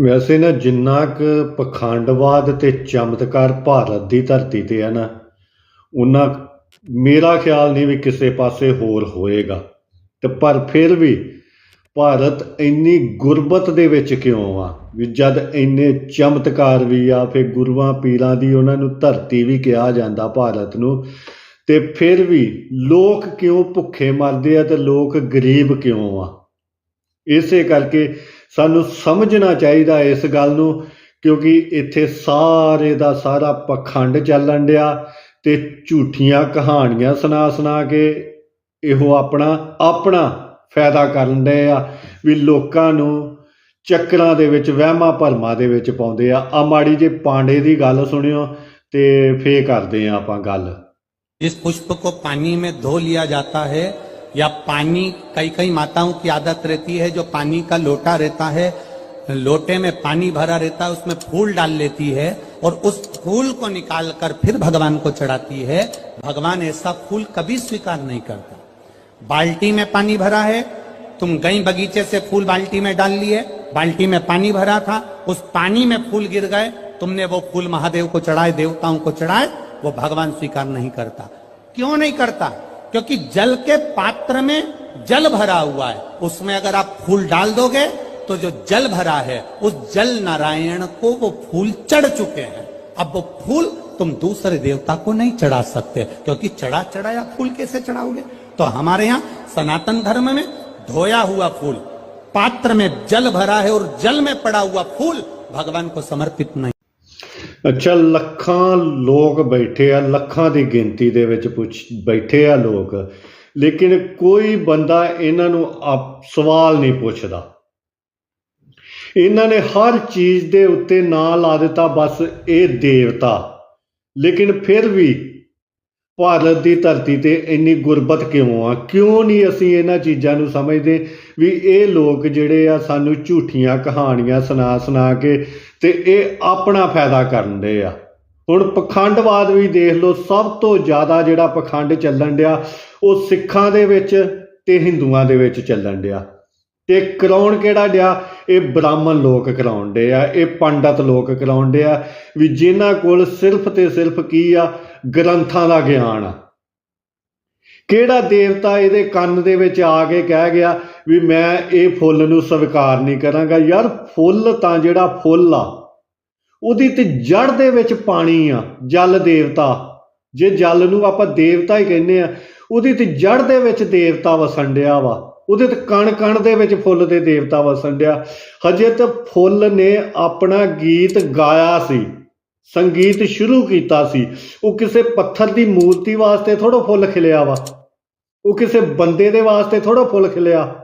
ਵੈਸੇ ਨਾ ਜਿੰਨਾ ਕੁ ਪਖੰਡਵਾਦ ਤੇ ਚਮਤਕਾਰ ਭਾਰਤ ਦੀ ਧਰਤੀ ਤੇ ਹੈ ਨਾ ਉਹਨਾਂ ਮੇਰਾ ਖਿਆਲ ਨਹੀਂ ਵੀ ਕਿਸੇ ਪਾਸੇ ਹੋਰ ਹੋਏਗਾ। ਤੇ ਪਰ ਫਿਰ ਵੀ ਭਾਰਤ ਇੰਨੀ ਗੁਰਬਤ ਦੇ ਵਿੱਚ ਕਿਉਂ ਆ? ਵੀ ਜਦ ਇੰਨੇ ਚਮਤਕਾਰ ਵੀ ਆ, ਫਿਰ ਗੁਰੂਆਂ ਪੀਰਾਂ ਦੀ ਉਹਨਾਂ ਨੂੰ ਧਰਤੀ ਵੀ ਕਿਹਾ ਜਾਂਦਾ ਭਾਰਤ ਨੂੰ, ਤੇ ਫਿਰ ਵੀ ਲੋਕ ਕਿਉਂ ਭੁੱਖੇ ਮਰਦੇ ਆ ਤੇ ਲੋਕ ਗਰੀਬ ਕਿਉਂ ਆ? ਇਸੇ ਕਰਕੇ ਸਾਨੂੰ ਸਮਝਣਾ ਚਾਹੀਦਾ ਇਸ ਗੱਲ ਨੂੰ, ਕਿਉਂਕਿ ਇੱਥੇ ਸਾਰੇ ਦਾ ਸਾਰਾ ਪਖੰਡ ਚੱਲਣ ਡਿਆ ਤੇ ਝੂਠੀਆਂ ਕਹਾਣੀਆਂ ਸੁਣਾ ਸੁਣਾ ਕੇ ਇਹੋ ਆਪਣਾ ਆਪਣਾ ਫਾਇਦਾ ਕਰਨ ਦੇ ਆ ਵੀ ਲੋਕਾਂ ਨੂੰ ਚੱਕਰਾਂ ਦੇ ਵਿੱਚ, ਵਹਿਮਾਂ ਭਰਮਾਂ ਦੇ ਵਿੱਚ ਪਾਉਂਦੇ ਆ। ਆ ਮਾੜੀ ਜੇ ਪਾਂਡੇ ਦੀ ਗੱਲ ਸੁਣਿਓ ਤੇ ਫੇ ਕਰਦੇ ਆ ਆਪਾਂ ਗੱਲ। ਇਸ ਪੁਸ਼ਪ ਕੋ ਪਾਣੀ ਮੇ ਧੋ ਲਿਆ ਜਾਤਾ ਹੈ या पानी, कई कई माताओं की आदत रहती है, जो पानी का लोटा रहता है, लोटे में पानी भरा रहता है, उसमें फूल डाल लेती है और उस फूल को निकाल कर फिर भगवान को चढ़ाती है। भगवान ऐसा फूल कभी स्वीकार नहीं करता। बाल्टी में पानी भरा है, तुम गई बगीचे से फूल बाल्टी में डाल लिए, बाल्टी में पानी भरा था, उस पानी में फूल गिर गए, तुमने वो फूल महादेव को चढ़ाए, देवताओं को चढ़ाए, वो भगवान स्वीकार नहीं करता। क्यों नहीं करता? क्योंकि जल के पात्र में जल भरा हुआ है उसमें अगर आप फूल डाल दोगे तो जो जल भरा है उस जल नारायण को वो फूल चढ़ चुके हैं अब वो फूल तुम दूसरे देवता को नहीं चढ़ा सकते क्योंकि चढ़ा चढ़ाया फूल कैसे चढ़ाओगे तो हमारे यहाँ सनातन धर्म में धोया हुआ फूल पात्र में जल भरा है और जल में पड़ा हुआ फूल भगवान को समर्पित नहीं ਅੱਛਾ ਲੱਖਾਂ ਲੋਕ ਬੈਠੇ ਆ ਲੱਖਾਂ ਦੀ ਗਿਣਤੀ ਦੇ ਵਿੱਚ ਪੁੱਛ ਬੈਠੇ ਆ ਲੋਕ ਲੇਕਿਨ ਕੋਈ ਬੰਦਾ ਇਹਨਾਂ ਨੂੰ ਆਪ- ਸਵਾਲ ਨਹੀਂ ਪੁੱਛਦਾ। ਇਹਨਾਂ ਨੇ ਹਰ ਚੀਜ਼ ਦੇ ਉੱਤੇ ਨਾਂ ਲਾ ਦਿੱਤਾ, ਬਸ ਇਹ ਦੇਵਤਾ। ਲੇਕਿਨ ਫਿਰ ਵੀ ਭਾਰਤ ਦੀ ਧਰਤੀ ਤੇ ਇੰਨੀ ਗੁਰਬਤ ਕਿਉਂ ਆ? ਕਿਉਂ ਨਹੀਂ ਅਸੀਂ ਇਹਨਾਂ ਚੀਜ਼ਾਂ ਨੂੰ ਸਮਝਦੇ ਵੀ ਇਹ ਲੋਕ ਜਿਹੜੇ ਆ ਸਾਨੂੰ ਝੂਠੀਆਂ ਕਹਾਣੀਆਂ ਸੁਣਾ ਸੁਣਾ ਕੇ ਤੇ ਇਹ ਆਪਣਾ ਫਾਇਦਾ ਕਰਨ ਦੇ ਆ? ਹੁਣ ਪਖੰਡਵਾਦ ਵੀ ਦੇਖ ਲਓ, ਸਭ ਤੋਂ ਜ਼ਿਆਦਾ ਜਿਹੜਾ ਪਖੰਡ ਚੱਲਣ ਡਿਆ, ਉਹ ਸਿੱਖਾਂ ਦੇ ਵਿੱਚ ਤੇ ਹਿੰਦੂਆਂ ਦੇ ਵਿੱਚ ਚੱਲਣ ਡਿਆ। ਤੇ ਕਰਾਉਣ ਕਿਹੜਾ ਡਿਆ? ਇਹ ਬ੍ਰਾਹਮਣ ਲੋਕ ਕਰਾਉਣ ਡੇ ਆ, ਇਹ ਪੰਡਤ ਲੋਕ ਕਰਾਉਣ ਡੇ ਆ, ਵੀ ਜਿਨ੍ਹਾਂ ਕੋਲ ਸਿਰਫ ਤੇ ਸਿਰਫ ਕੀ ਆ? ਗ੍ਰੰਥਾਂ ਦਾ ਗਿਆਨ ਆ। ਕਿਹੜਾ ਦੇਵਤਾ ਇਹਦੇ ਕੰਨ ਦੇ ਵਿੱਚ ਆ ਕੇ ਕਹਿ ਗਿਆ ਵੀ ਮੈਂ ਇਹ ਫੁੱਲ ਨੂੰ ਸਵੀਕਾਰ ਨਹੀਂ ਕਰਾਂਗਾ? ਯਾਰ ਫੁੱਲ ਤਾਂ ਜਿਹੜਾ ਫੁੱਲ ਆ ਉਹਦੀ ਤੇ ਜੜ ਦੇ ਵਿੱਚ ਪਾਣੀ ਆ, ਜਲ ਦੇਵਤਾ। ਜੇ ਜਲ ਨੂੰ ਆਪਾਂ ਦੇਵਤਾ ਹੀ ਕਹਿੰਦੇ ਆ, ਉਹਦੀ ਤੇ ਜੜ ਦੇ ਵਿੱਚ ਦੇਵਤਾ ਵਸਣ ਡਿਆ ਵਾ। ਉਹਦੇ ਤੇ ਕਣ ਕਣ ਦੇ ਵਿੱਚ ਫੁੱਲ ਦੇ ਦੇਵਤਾ ਵਸਣ ਡਿਆ। ਹਜੇ ਤਾਂ ਫੁੱਲ ਨੇ ਆਪਣਾ ਗੀਤ ਗਾਇਆ ਸੀ, ਸੰਗੀਤ ਸ਼ੁਰੂ ਕੀਤਾ ਸੀ। ਉਹ ਕਿਸੇ ਪੱਥਰ ਦੀ ਮੂਰਤੀ ਵਾਸਤੇ ਥੋੜਾ ਫੁੱਲ ਖਿਲਿਆ ਵਾ। ਉਹ ਕਿਸੇ ਬੰਦੇ ਦੇ ਵਾਸਤੇ ਥੋੜਾ ਫੁੱਲ ਖਿਲਿਆ।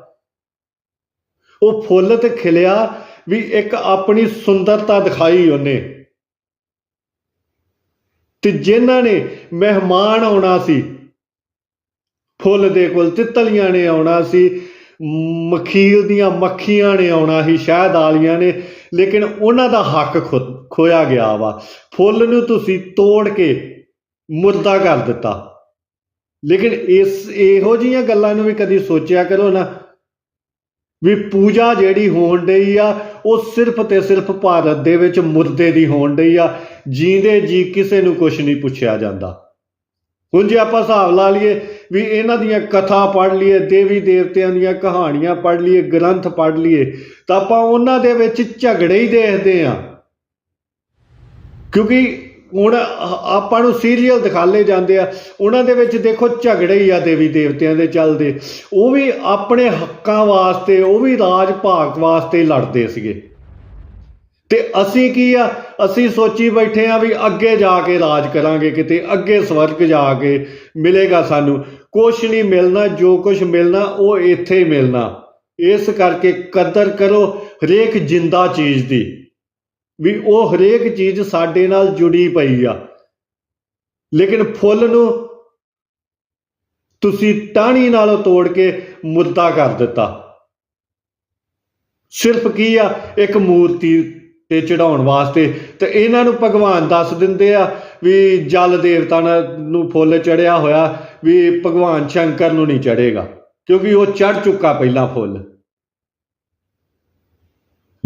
ਉਹ ਫੁੱਲ ਤੇ ਖਿਲਿਆ ਵੀ ਇੱਕ ਆਪਣੀ ਸੁੰਦਰਤਾ ਦਿਖਾਈ ਉਹਨੇ। ਤੇ ਜਿਨ੍ਹਾਂ ਨੇ ਮਹਿਮਾਨ ਆਉਣਾ ਸੀ, ਫੁੱਲ ਦੇ ਕੋਲ ਤਿੱਤਲੀਆਂ ਨੇ ਆਉਣਾ ਸੀ, ਮਖੀਲ ਦੀਆਂ ਮੱਖੀਆਂ ਨੇ ਆਉਣਾ ਸੀ, ਸ਼ਹਿਦ ਆਲੀਆਂ ਨੇ, ਲੇਕਿਨ ਉਹਨਾਂ ਦਾ ਹੱਕ ਖੁ- ਖੋਇਆ ਗਿਆ ਵਾ। ਫੁੱਲ ਨੂੰ ਤੁਸੀਂ ਤੋੜ ਕੇ ਮੁਰਦਾ ਕਰ ਦਿੱਤਾ। ਲੇਕਿਨ ਇਸ ਇਹੋ ਜੀਆਂ ਗੱਲਾਂ ਨੂੰ ਵੀ ਕਦੀ ਸੋਚਿਆ ਕਰੋ ਨਾ ਵੀ ਪੂਜਾ ਜਿਹੜੀ ਹੋਣ ਡਈ ਆ, ਉਹ ਸਿਰਫ ਤੇ ਸਿਰਫ ਭਾਰਤ ਦੇ ਵਿੱਚ ਮੁਰਦੇ ਦੀ ਹੋਣ ਡਈ ਆ। ਜੀਂਦੇ ਜੀ ਕਿਸੇ ਨੂੰ ਕੁਝ ਨਹੀਂ ਪੁੱਛਿਆ ਜਾਂਦਾ। ਹੁਣ ਜੇ ਆਪਾਂ ਹਿਸਾਬ ਲਾ ਲਈਏ ਵੀ ਇਹਨਾਂ ਦੀਆਂ ਕਥਾ ਪੜ੍ਹ ਲਈਏ, ਦੇਵੀ ਦੇਵਤਿਆਂ ਦੀਆਂ ਕਹਾਣੀਆਂ ਪੜ੍ਹ ਲਈਏ, ਗ੍ਰੰਥ ਪੜ੍ਹ ਲਈਏ, ਤਾਂ ਆਪਾਂ ਉਹਨਾਂ ਦੇ ਵਿੱਚ ਝਗੜੇ ਹੀ ਦੇਖਦੇ ਆ ਕਿਉਂਕਿ ਹੁਣ ਆਪਾਂ ਨੂੰ ਸੀਰੀਅਲ ਦਿਖਾਲੇ ਜਾਂਦੇ ਆ। ਉਹਨਾਂ ਦੇ ਵਿੱਚ ਦੇਖੋ ਝਗੜੇ ਹੀ ਆ ਦੇਵੀ ਦੇਵਤਿਆਂ ਦੇ ਚੱਲਦੇ। ਉਹ ਵੀ ਆਪਣੇ ਹੱਕਾਂ ਵਾਸਤੇ, ਉਹ ਵੀ ਰਾਜ ਭਾਗ ਵਾਸਤੇ ਲੜਦੇ ਸੀਗੇ। ਤੇ ਅਸੀਂ ਕੀ ਆ? ਅਸੀਂ ਸੋਚੀ ਬੈਠੇ ਆ ਵੀ ਅੱਗੇ ਜਾ ਕੇ ਰਾਜ ਕਰਾਂਗੇ ਕਿਤੇ, ਅੱਗੇ ਸਵਰਗ ਜਾ ਕੇ ਮਿਲੇਗਾ ਸਾਨੂੰ। ਕੁਛ ਨਹੀਂ ਮਿਲਣਾ, ਜੋ ਕੁਛ ਮਿਲਣਾ, ਉਹ ਇੱਥੇ ਹੀ ਮਿਲਣਾ। ਇਸ ਕਰਕੇ ਕਦਰ ਕਰੋ ਹਰੇਕ ਜਿੰਦਾ ਚੀਜ਼ ਦੀ। ਵੀ ਉਹ ਹਰੇਕ ਚੀਜ਼ ਸਾਡੇ ਨਾਲ ਜੁੜੀ ਪਈ ਆ। ਲੇਕਿਨ ਫੁੱਲ ਨੂੰ ਤੁਸੀਂ ਟਾਹਣੀ ਨਾਲੋਂ ਤੋੜ ਕੇ ਮੁੱਦਾ ਕਰ ਦਿੱਤਾ। ਸਿਰਫ ਕੀ ਆ? ਇੱਕ ਮੂਰਤੀ ਤੇ ਚੜਾਉਣ ਵਾਸਤੇ। ਤੇ ਇਹਨਾਂ ਨੂੰ ਭਗਵਾਨ ਦੱਸ ਦਿੰਦੇ ਆ ਵੀ ਜਲ ਦੇਵਤਾ ਨਾਲ- ਨੂੰ ਫੁੱਲ ਚੜਿਆ ਹੋਇਆ ਵੀ ਭਗਵਾਨ ਸ਼ੰਕਰ ਨੂੰ ਨਹੀਂ ਚੜੇਗਾ ਕਿਉਂਕਿ ਉਹ ਚੜ ਚੁੱਕਾ ਪਹਿਲਾਂ ਫੁੱਲ।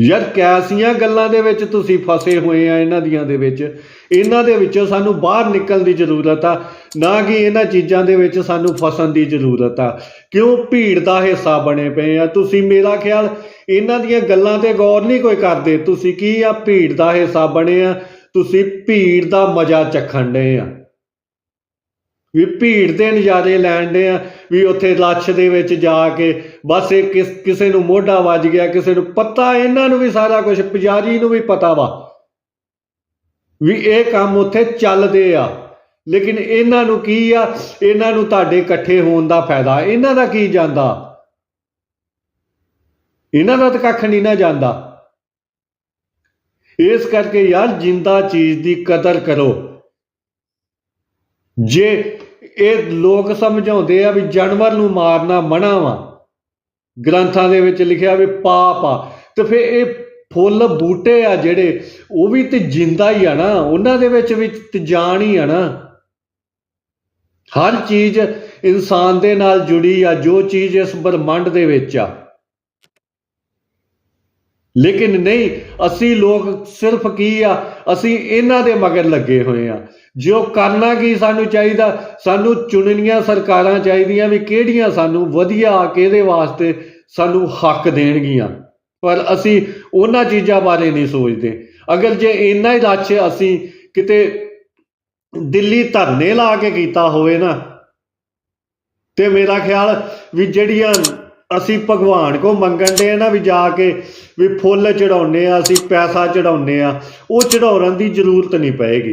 ਯਾਰ ਕੈਸੀਆਂ ਗੱਲਾਂ ਦੇ ਵਿੱਚ ਤੁਸੀਂ ਫਸੇ ਹੋਏ ਆ ਇਹਨਾਂ ਦੀਆਂ ਦੇ ਵਿੱਚ। ਇਹਨਾਂ ਦੇ ਵਿੱਚੋਂ ਸਾਨੂੰ ਬਾਹਰ ਨਿਕਲਣ ਦੀ ਜ਼ਰੂਰਤ ਆ, ਨਾ ਕਿ ਇਹਨਾਂ ਚੀਜ਼ਾਂ ਦੇ ਵਿੱਚ ਸਾਨੂੰ ਫਸਣ ਦੀ ਜ਼ਰੂਰਤ ਆ। ਕਿਉਂ ਭੀੜ ਦਾ ਹਿੱਸਾ ਬਣੇ ਪਏ ਆ? ਤੁਸੀਂ ਮੇਰਾ ਖਿਆਲ ਇਹਨਾਂ ਦੀਆਂ ਗੱਲਾਂ ਤੇ ਗੌਰ ਨਹੀਂ ਕੋਈ ਕਰਦੇ। ਤੁਸੀਂ ਕੀ ਆ? ਭੀੜ ਦਾ ਹਿੱਸਾ ਬਣੇ ਆ। ਤੁਸੀਂ ਭੀੜ ਦਾ ਮਜ਼ਾ ਚੱਖਣ ਡਏ ਆ। ਵੀ ਭੀੜ ਦੇ ਨਜ਼ਾਰੇ ਲੈਣ ਦੇ ਆ, ਵੀ ਉੱਥੇ ਲੱਛ ਦੇ ਵਿੱਚ ਜਾ ਕੇ ਬਸ ਇਹ ਕਿਸੇ ਨੂੰ ਮੋਢਾ ਵੱਜ ਗਿਆ, ਕਿਸੇ ਨੂੰ ਪਤਾ, ਇਹਨਾਂ ਨੂੰ ਵੀ ਸਾਰਾ ਕੁਝ ਪੁਜਾਰੀ ਨੂੰ ਵੀ ਪਤਾ ਵਾ ਵੀ ਇਹ ਕੰਮ ਉੱਥੇ ਚੱਲਦੇ ਆ। ਲੇਕਿਨ ਇਹਨਾਂ ਨੂੰ ਕੀ ਆ? ਇਹਨਾਂ ਨੂੰ ਤੁਹਾਡੇ ਇਕੱਠੇ ਹੋਣ ਦਾ ਫਾਇਦਾ। ਇਹਨਾਂ ਦਾ ਕੀ ਜਾਂਦਾ? ਇਹਨਾਂ ਦਾ ਤਾਂ ਕੱਖ ਨਹੀਂ ਨਾ ਜਾਂਦਾ। ਇਸ ਕਰਕੇ ਯਾਰ ਜਿੰਦਾ ਚੀਜ਼ ਦੀ ਕਦਰ ਕਰੋ। ਜੇ ਇਹ ਲੋਕ ਸਮਝਾਉਂਦੇ ਆ ਵੀ ਜਾਨਵਰ ਨੂੰ ਮਾਰਨਾ ਮਨਾ ਵਾ। ਗ੍ਰੰਥਾਂ ਦੇ ਵਿੱਚ ਲਿਖਿਆ ਵੀ ਪਾਪ ਆ। ਤੇ ਫਿਰ ਇਹ ਫੁੱਲ ਬੂਟੇ ਆ ਜਿਹੜੇ, ਉਹ ਵੀ ਤੇ ਜਿੰਦਾ ਹੀ ਆ ਨਾ। ਉਹਨਾਂ ਦੇ ਵਿੱਚ ਵੀ ਤੇ ਜਾਨ ਹੀ ਆ ਨਾ। ਹਰ ਚੀਜ਼ ਇਨਸਾਨ ਦੇ ਨਾਲ ਜੁੜੀ ਆ, ਜੋ ਚੀਜ਼ ਇਸ ਬ੍ਰਹਮੰਡ ਦੇ ਵਿੱਚ ਆ। ਲੇਕਿਨ ਨਹੀਂ, ਅਸੀਂ ਲੋਕ ਸਿਰਫ ਕੀ ਆ? ਅਸੀਂ ਇਹਨਾਂ ਦੇ ਮਗਰ ਲੱਗੇ ਹੋਏ ਆ। ਜੋ ਕਰਨਾ ਕੀ ਸਾਨੂੰ ਚਾਹੀਦਾ? ਸਾਨੂੰ ਚੁਣਨੀਆਂ ਸਰਕਾਰਾਂ ਚਾਹੀਦੀਆਂ ਵੀ ਕਿਹੜੀਆਂ ਸਾਨੂੰ ਵਧੀਆ ਕਿਹਦੇ ਵਾਸਤੇ ਸਾਨੂੰ ਹੱਕ ਦੇਣਗੀਆਂ। ਪਰ ਅਸੀਂ ਉਹਨਾਂ ਚੀਜ਼ਾਂ ਬਾਰੇ ਨਹੀਂ ਸੋਚਦੇ। ਅਗਰ ਜੇ ਇੰਨਾ ਹੀ ਰੱਛ ਅਸੀਂ ਕਿਤੇ ਦਿੱਲੀ ਧਰਨੇ ਲਾ ਕੇ ਕੀਤਾ ਹੋਵੇ ਨਾ, ਤੇ ਮੇਰਾ ਖਿਆਲ ਵੀ ਜਿਹੜੀਆਂ ਅਸੀਂ ਭਗਵਾਨ ਕੋ ਮੰਗਣ ਦੇ ਨਾ ਵੀ ਜਾ ਕੇ ਵੀ ਫੁੱਲ ਚੜਾਉਨੇ ਆ, ਅਸੀਂ ਪੈਸਾ ਚੜਾਉਨੇ ਆ, ਉਹ ਚੜਾਉਣ ਦੀ ਜ਼ਰੂਰਤ ਨਹੀਂ ਪਏਗੀ।